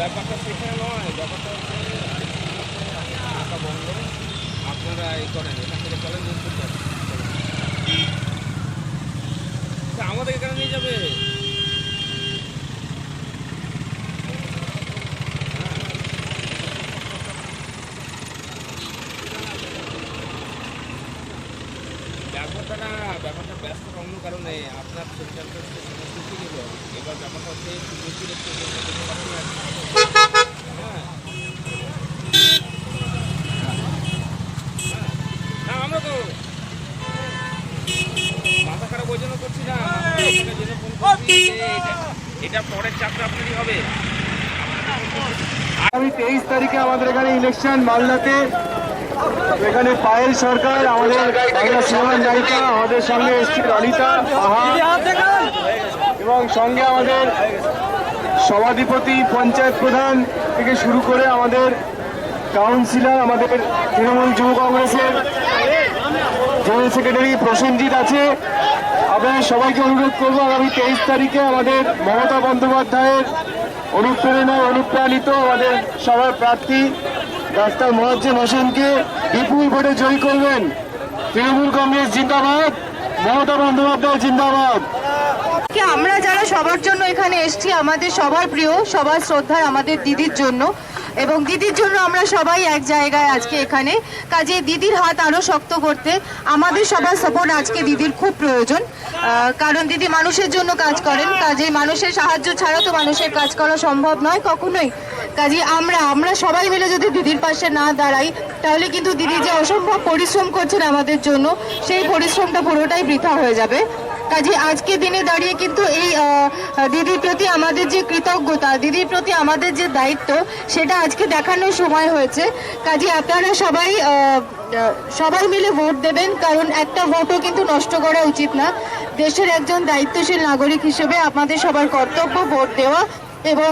ব্যাপারটা সেখানে নয়, ব্যাপারটা বন্ধ। আপনারা এই করেন, এখান থেকে চলেন দুধপুর চলেন। তা আমাদের এখানে নিয়ে যাবে? ব্যাপারটা ব্যাপারটা ব্যস্ত অন্য কারণে আপনার সেন্টারটা এবার ব্যাপারটা হচ্ছে। আগামী তেইশ তারিখে আমাদের এখানে ইলেকশন মালদাতে। এখানে পায়েল সরকার, আমাদের বাংলা সিনেমার নায়িকা, আমাদের সঙ্গে এসছে ললিতা এবং সঙ্গে আমাদের সভাধিপতি, পঞ্চায়েত প্রধান থেকে শুরু করে আমাদের কাউন্সিলর, আমাদের তৃণমূল যুব কংগ্রেসের জেনারেল সেক্রেটারি প্রসেনজিৎ আছে। আপনাদের সবাইকে অনুরোধ করব আগামী তেইশ তারিখে আমাদের মমতা বন্দ্যোপাধ্যায়ের অনুপ্রেরণায় অনুপ্রাণিত আমাদের সবার প্রার্থী ডাক্তার মোয়াজ্জেম হোসেনকে বিপুল ভোটে জয়ী করবেন। তৃণমূল কংগ্রেস জিন্দাবাদ, মমতা বন্দ্যোপাধ্যায় জিন্দাবাদ। আমরা যারা সবার জন্য এখানে এসেছি, আমাদের সবার প্রিয়, সবার শ্রদ্ধার আমাদের দিদির জন্য। এবং দিদির জন্য আমরা সবাই এক জায়গায় আজকে এখানে। কাজে দিদির হাত আরও শক্ত করতে আমাদের সবার সাপোর্ট আজকে দিদির খুব প্রয়োজন। কারণ দিদি মানুষের জন্য কাজ করেন। কাজে মানুষের সাহায্য ছাড়া তো মানুষের কাজ করা সম্ভব নয় কখনোই। কাজে আমরা আমরা সবাই মিলে যদি দিদির পাশে না দাঁড়াই, তাহলে কিন্তু দিদি যে অসম্ভব পরিশ্রম করছেন আমাদের জন্য, সেই পরিশ্রমটা পুরোটাই বৃথা হয়ে যাবে। কাজে আজকে দিনে দাঁড়িয়ে কিন্তু এই দিদির প্রতি আমাদের যে কৃতজ্ঞতা, দিদির প্রতি আমাদের যে দায়িত্ব, সেটা আজকে দেখানোর সময় হয়েছে। কাজে আপনারা সবাই সবাই মিলে ভোট দেবেন, কারণ একটা ভোটও কিন্তু নষ্ট করা উচিত না। দেশের একজন দায়িত্বশীল নাগরিক হিসেবে আমাদের সবার কর্তব্য ভোট দেওয়া। এবং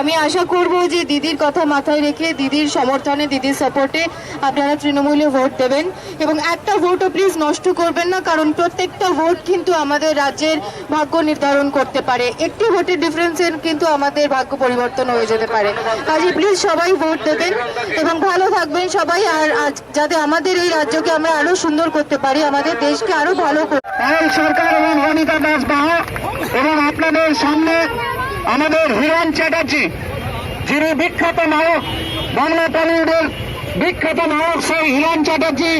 আমি আশা করব যে দিদির কথা মাথায় রেখে, দিদির সমর্থনে, দিদির সাপোর্টে আপনারা তৃণমূলে ভোট দেবেন। এবং একটা ভোটও প্লিজ নষ্ট করবেন না, কারণ প্রত্যেকটা ভোট কিন্তু আমাদের রাজ্যের ভাগ্য নির্ধারণ করতে পারে। একটি ভোটের ডিফারেন্সে কিন্তু আমাদের ভাগ্য পরিবর্তন হয়ে যেতে পারে। কাজে প্লিজ সবাই ভোট দেবেন এবং ভালো থাকবেন সবাই, আর যাতে আমাদের এই রাজ্যকে আমরা আরও সুন্দর করতে পারি, আমাদের দেশকে আরও ভালো করতে সরকার এবং রনিতা দাস বাহা এবং আপনাদের সামনে আমাদের হিরণ চ্যাটার্জি, যিনি বিখ্যাত নায়ক, বাংলা টলিউডের বিখ্যাত নায়ক সেই হিরণ চ্যাটার্জি,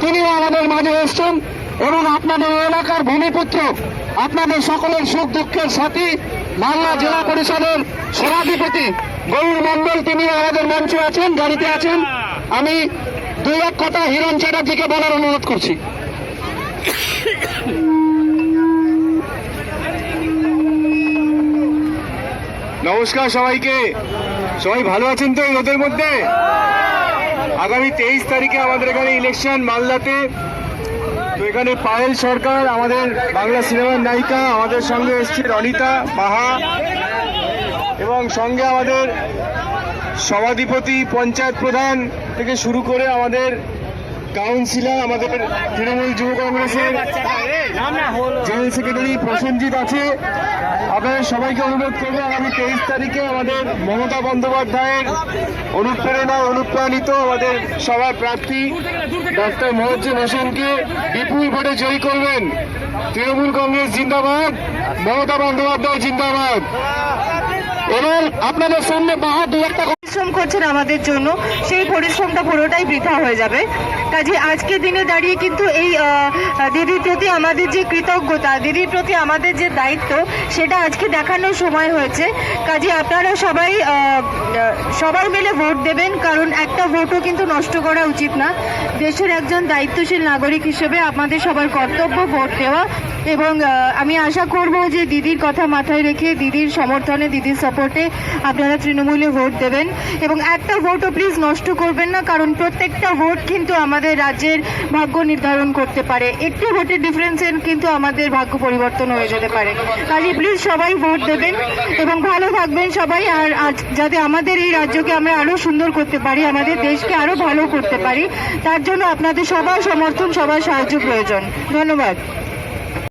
তিনিও আমাদের মাঝে এসছেন এবং আপনাদের এলাকার ভূমিপুত্র, আপনাদের সকলের সুখ দুঃখের সাথী, বাংলা জেলা পরিষদের সভাধিপতি গৌর মন্ডল তিনি আমাদের মঞ্চে আছেন, গাড়িতে আছেন। আমি দুই এক কথা হিরণ চ্যাটার্জিকে বলার অনুরোধ করছি। নমস্কার সবাইকে। সবাই ভালো আছেন তো রোদের মধ্যে? আগামী তেইশ তারিখে আমাদের এখানে ইলেকশন মালদাতে। তো এখানে পায়েল সরকার, আমাদের বাংলা সিনেমার নায়িকা, আমাদের সঙ্গে এসছে রনিতা বাহা এবং সঙ্গে আমাদের সভাধিপতি পঞ্চায়েত প্রধান থেকে শুরু করে আমাদের কাউন্সিলর আমাদের তৃণমূল যুব কংগ্রেসের জেনারেল সেক্রেটারি প্রসেনজিৎ আছে। আপনাদের সবাইকে অনুরোধ করব, আগামী তেইশ তারিখে আমাদের মমতা বন্দ্যোপাধ্যায়ের অনুপ্রেরণায় অনুপ্রাণিত আমাদের সবার প্রার্থী ডাক্তার মোহাজ্জেম হোসেনকে বিপুল ভোটে জয়ী করবেন। তৃণমূল কংগ্রেস জিন্দাবাদ, মমতা বন্দ্যোপাধ্যায় জিন্দাবাদ। এবং আপনাদের সামনে বাহা দু একটা পরিশ্রম করছেন আমাদের জন্য, সেই পরিশ্রমটা পুরোটাই বৃথা হয়ে যাবে। কাজে আজকে দিনে দাঁড়িয়ে কিন্তু এই দিদির প্রতি আমাদের যে কৃতজ্ঞতা, দিদির প্রতি আমাদের যে দায়িত্ব, সেটা আজকে দেখানোর সময় হয়েছে। কাজে আপনারা সবাই সবাই মিলে ভোট দেবেন, কারণ একটা ভোটও কিন্তু নষ্ট করা উচিত না। দেশের একজন দায়িত্বশীল নাগরিক হিসেবে আপনাদের সবার কর্তব্য ভোট দেওয়া এবং আমি আশা করব যে দিদির কথা মাথায় রেখে, দিদির সমর্থনে, দিদির সাপোর্টে আপনারা তৃণমূলে ভোট দেবেন। এবং একটা ভোটও প্লিজ নষ্ট করবেন না, কারণ প্রত্যেকটা ভোট কিন্তু আমাদের রাজ্যের ভাগ্য নির্ধারণ করতে পারে। একটি ভোটের ডিফারেন্সে কিন্তু আমাদের ভাগ্য পরিবর্তন হয়ে যেতে পারে। কাজে প্লিজ সবাই ভোট দেবেন এবং ভালো থাকবেন সবাই, আর যাতে আমাদের এই রাজ্যকে আমরা আরও সুন্দর করতে পারি, আমাদের দেশকে আরও ভালো করতে পারি, তার জন্য আপনাদের সবার সমর্থন, সবার সাহায্য প্রয়োজন। ধন্যবাদ।